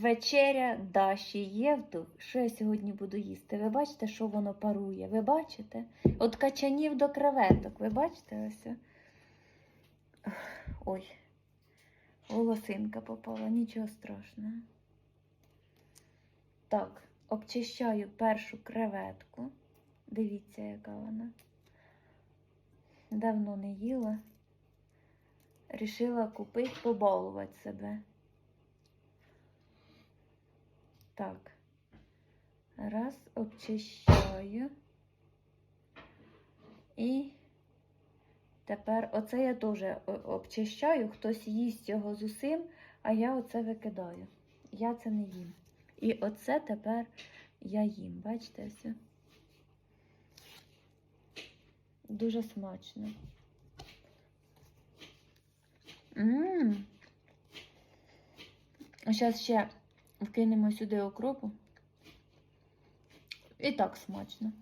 вечеря Даші Євтух. Що я сьогодні буду їсти? Ви бачите, що воно парує? Ви бачите? От качанів до креветок. Ви бачите ось? Ой, волосинка попала, нічого страшного. Так, обчищаю першу креветку. Дивіться, яка вона. Давно не їла. Рішила купити, побалувати себе. Так. Раз, обчищаю. І тепер оце я теж обчищаю. Хтось їсть його з усім, а я оце викидаю. Я це не їм. І оце тепер я їм. Бачите все? Дуже смачно. Мм. Зараз ще вкинемо сюди окропу. І так смачно.